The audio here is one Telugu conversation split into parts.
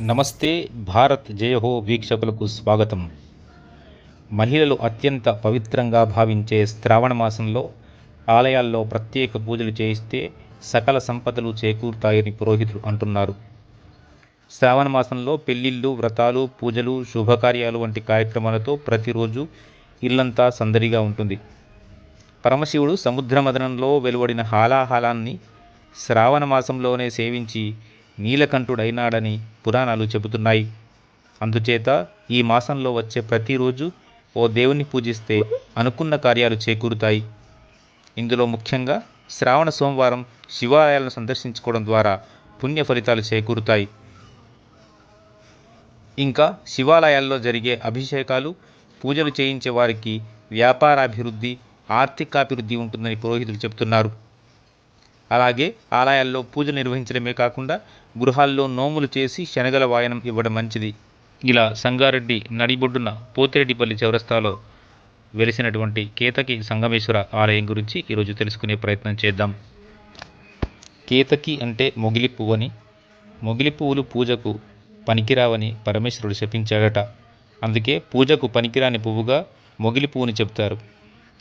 నమస్తే భారత్ జయహో వీక్షకులకు స్వాగతం. మహిళలు అత్యంత పవిత్రంగా భావించే శ్రావణ మాసంలో ఆలయాల్లో ప్రత్యేక పూజలు చేయిస్తే సకల సంపదలు చేకూరుతాయని పురోహితులు అంటున్నారు. శ్రావణ మాసంలో పెళ్ళిళ్ళు వ్రతాలు పూజలు శుభకార్యాలు వంటి కార్యక్రమాలతో ప్రతిరోజు ఇల్లంతా సందడిగా ఉంటుంది. పరమశివుడు సముద్ర మదనంలో వెలువడిన హాలాహలాన్ని శ్రావణ మాసంలోనే సేవించి నీలకంఠుడైనాడని పురాణాలు చెబుతున్నాయి. అందుచేత ఈ మాసంలో వచ్చే ప్రతిరోజు ఓ దేవుని పూజిస్తే అనుకున్న కార్యాలు చేకూరుతాయి. ఇందులో ముఖ్యంగా శ్రావణ సోమవారం శివాలయాలను సందర్శించుకోవడం ద్వారా పుణ్య ఫలితాలు చేకూరుతాయి. ఇంకా శివాలయాల్లో జరిగే అభిషేకాలు పూజలు చేయించే వారికి వ్యాపారాభివృద్ధి ఆర్థికాభివృద్ధి ఉంటుందని పురోహితులు చెబుతున్నారు. అలాగే ఆలయాల్లో పూజలు నిర్వహించడమే కాకుండా గృహాల్లో నోములు చేసి శనగల వాయనం ఇవ్వడం మంచిది. ఇలా సంగారెడ్డి నడిబొడ్డున పోతిరెడ్డిపల్లి చౌరస్తాలో వెలిసినటువంటి కేతకి సంగమేశ్వర ఆలయం గురించి ఈరోజు తెలుసుకునే ప్రయత్నం చేద్దాం. కేతకి అంటే మొగిలి పువ్వని మొగిలి పువ్వులు పూజకు పనికిరావని పరమేశ్వరుడు శపించాడట. అందుకే పూజకు పనికిరాని పువ్వుగా మొగిలి పువ్వుని చెప్తారు.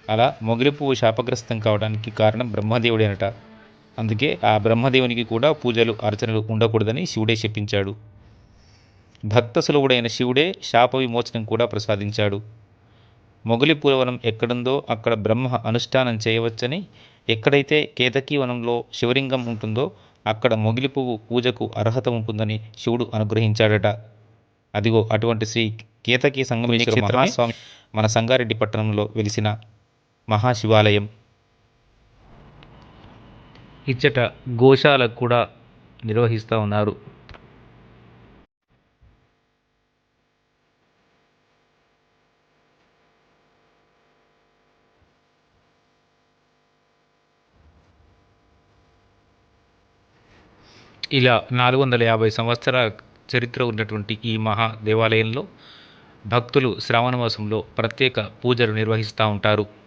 అలా మొగిలి పువ్వు శాపగ్రస్తం కావడానికి కారణం బ్రహ్మదేవుడేనట. అందుకే ఆ బ్రహ్మదేవునికి కూడా పూజలు అర్చనలు ఉండకూడదని శివుడే శపించాడు భక్త సులభుడైన శివుడే శాప విమోచనం కూడా ప్రసాదించాడు. మొగలి పూలవనం ఎక్కడుందో అక్కడ బ్రహ్మ అనుష్ఠానం చేయవచ్చని ఎక్కడైతే కేతకీ వనంలో శివలింగం ఉంటుందో అక్కడ మొగిలి పువ్వు పూజకు అర్హత ఉంటుందని శివుడు అనుగ్రహించాడట. అదిగో అటువంటి శ్రీ కేతకీ సంగమేశ్వర మహాస్వామి మన సంగారెడ్డి పట్టణంలో వెలిసిన మహాశివాలయం. ఇచ్చట గోశాల కూడా నిర్వహిస్తూ ఉన్నారు. ఇలా నాలుగు వందల యాభై సంవత్సరాల చరిత్ర ఉన్నటువంటి ఈ మహా దేవాలయంలో భక్తులు శ్రావణ మాసంలో ప్రత్యేక పూజలు నిర్వహిస్తూ ఉంటారు.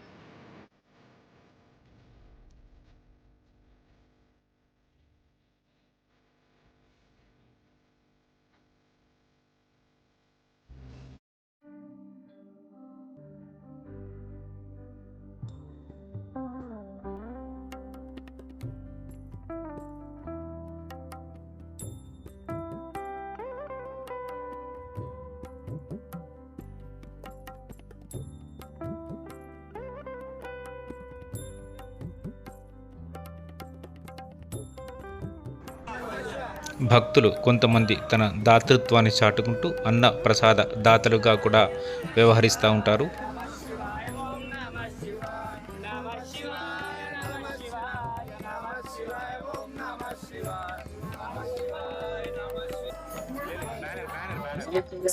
భక్తులు కొంతమంది తన దాతృత్వాన్ని చాటుకుంటూ అన్న ప్రసాద దాతలుగా కూడా వ్యవహరిస్తూ ఉంటారు.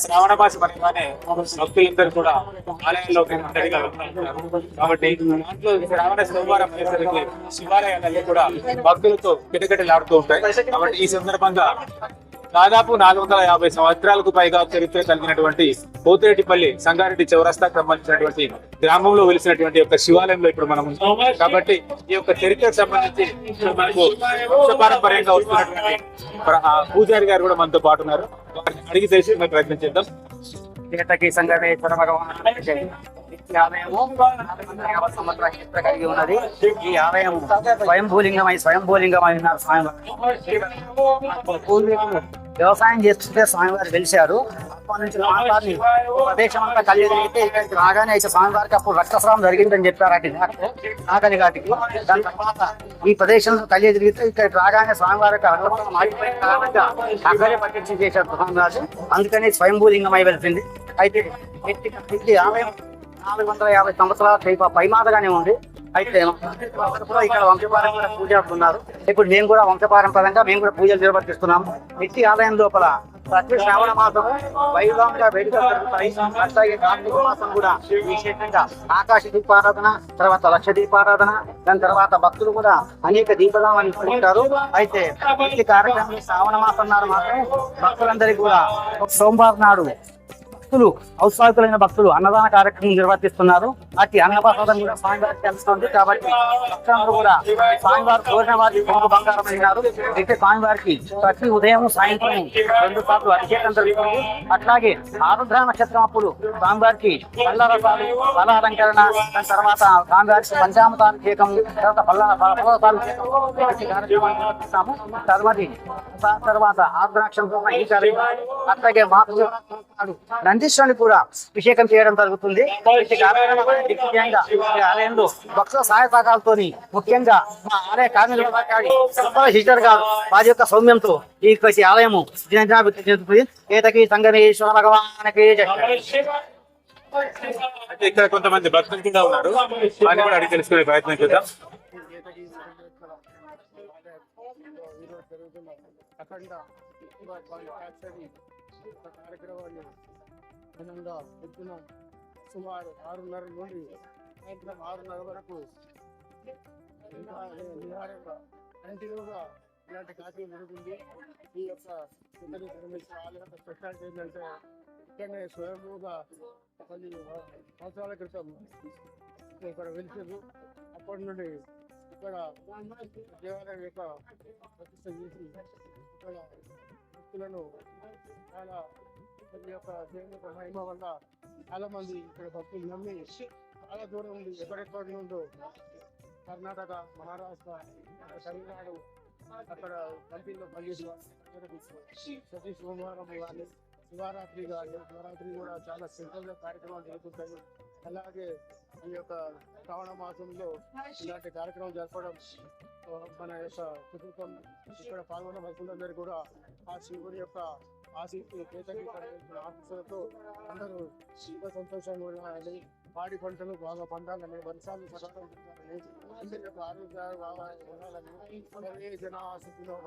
శ్రావణ మాసం అనగానే భక్తులందరూ కూడా. ఆలయంలోకి అందరిగా వెళ్తుంటారు కాబట్టి దాంట్లో శ్రావణ సోమవారం అనేసరికి శివాలయాలన్నీ కూడా భక్తులతో కిటకిటలాడుతూ ఉంటాయి. కాబట్టి ఈ సందర్భంగా దాదాపు నాలుగు వందల యాభై సంవత్సరాలకు పైగా చరిత్ర కలిగినటువంటి పోతిరెడ్డిపల్లి సంగారెడ్డి చౌరస్తాకు సంబంధించినటువంటి గ్రామంలో వెలిసినటువంటి యొక్క శివాలయంలో ఇప్పుడు మనం ఉన్నాం. కాబట్టి ఈ యొక్క చరిత్రకు సంబంధించి మనకు వంశపారంపర్యంగా వస్తున్నటువంటి పూజారి గారు కూడా మనతో పాటు ఉన్నారు. వారిని అడిగి తెలుసుకునే ప్రయత్నం చేద్దాం. సీతకి సంగమేశ్వర భగవాన్ ఈ ఆలయము నాలుగు వందల యాభై సంవత్సరాల చరిత్ర కలిగి ఉన్నది. ఈ ఆలయం స్వయంభూలింగమై స్వయంభూలింగమై ఉన్నారు స్వామివారు. వ్యవసాయం చేస్తుంటే స్వామివారు వెలిశారు. అప్పటి నుంచి ప్రాంతాన్ని ప్రదేశం అంతా కలిగి ఇక్కడికి రాగానే అయితే స్వామివారికి అప్పుడు రక్తస్రావం జరిగిందని చెప్పారు అటు నాగలి ఘాటికి దాని తర్వాత ఈ ప్రదేశంలో కలిగి జరిగితే ఇక్కడికి రాగానే స్వామివారికి రక్తస్రావం ఆగిపోయిన కారణంగా అక్కడే ప్రత్యక్షం చేశారు స్వామివారు. అందుకని స్వయంభూలింగమై వెళ్తుంది. అయితే ఎట్టి ఆలయం నాలుగు వందల యాభై సంవత్సరాల పైమాతగానే పైమాదగానే ఉంది. అయితే కూడా ఇక్కడ వంశపారంపర పూజారులు ఇప్పుడు మేము కూడా వంశపారంపరంగా మేము కూడా పూజలు నిర్వర్తిస్తున్నాము. ఎట్టి ఆలయం లోపల ప్రతి శ్రావణ మాసం వైభవంగా వేడుకలు జరుగుతాయి. అట్లాగే కార్తీక మాసం కూడా విశేషంగా ఆకాశ దీపారాధన తర్వాత లక్ష దీపారాధన దాని తర్వాత భక్తులు కూడా అనేక దీపదామని ఉంటారు అయితే ఈ కార్యక్రమం శ్రావణ మాసం నాడు మాత్రం భక్తులందరికీ కూడా ఒక సోమవారం నాడు భక్తులు ఔత్సాహికులైన భక్తులు అన్నదాన కార్యక్రమం నిర్వర్తిస్తున్నారు. అట్టి అన్నప్రసాదం కూడా స్వామివారికి తెలుస్తుంది కాబట్టి భక్తులందరూ కూడా స్వామివారు కోరిన వారికి కొంగు బంగారం అయినారు. అయితే స్వామివారికి ప్రతి ఉదయం సాయంత్రం రెండు సార్లు అభిషేకం జరుగుతుంది. అట్లాగే ఆరుద్ర నక్షత్రం అప్పుడు స్వామివారికి పల్లరసాలు ఫలాలంకరణ దాని తర్వాత స్వామివారికి పంచామతాభిషేకం తర్వాత పల్ల కార్యక్రమాలు తర్వాత ఆరుద్రాక్షం తర్వాత ఈ కార్యక్రమం అట్లాగే మాకు నందీశ్వరుని కూడా అభిషేకం చేయడం జరుగుతుంది. ముఖ్యంగా ఈ ఆలయంలో భక్తుల సహాయ సహకారాలతోని ముఖ్యంగా మా ఆలయ కార్మికుల హిస్టర్ గారు వారి యొక్క సౌమ్యంతో ఈ ఆలయము ఏతకి సంగమేశ్వర భగవానకి ఇక్కడ కొంతమంది భక్తులు కూడా ఉన్నారు. వారిని కూడా అడిగి తెలుసుకునే ప్రయత్నం చేద్దాం. అఖండ కార్యక్రమాన్ని ఘనంగా పొద్దున సుమారు ఆరున్నర నుండి సాయంత్రం ఆరున్నర వరకు కంటిన్యూగా ఇలాంటి కాఫీ జరుగుతుంది. ఈ యొక్క సుందరి పరమేశ్వర ఆలయం స్పెషాలిటీ ఏంటంటే ముఖ్యంగా స్వయంగా కొన్ని సంవత్సరాల క్రితం ఇక్కడ వెలిసారు అప్పటి నుండి ఇక్కడ దేవాలయం యొక్క ప్రతిష్ట చేసి ఇక్కడ భక్తులను చాలా ఈ యొక్క దేవుని యొక్క మహిమ వల్ల చాలా మంది ఇక్కడ భక్తులు నమ్మి చాలా దూరం నుండి ఎక్కడెక్కడి నుండో కర్ణాటక మహారాష్ట్ర తమిళనాడు అక్కడ కంపెనీలో పనిచేసిన వాళ్ళందరికీ ప్రతి సోమవారం కానీ శివరాత్రి కానీ శివరాత్రి కూడా చాలా సింపుల్గా కార్యక్రమాలు జరుగుతుంటాయి అలాగే ఈ యొక్క శ్రావణ మాసంలో ఇలాంటి కార్యక్రమం జరపడం ఆ, మన యొక్క కుటుంబం ఇక్కడ పాల్గొన్న భక్తులందరూ కూడా ఆ శివుని యొక్క ఆశీస్సులు కేతకి ఆశీస్సులతో అందరూ శివ సంతోషంగా ఉండాలని పాడి పంటలు బాగా పండాలని వర్షాలు సకాలం ఉండాలని అందరి యొక్క ఆరోగ్యాలు బాగా ఉండాలని సర్వే జన ఆశీస్సులో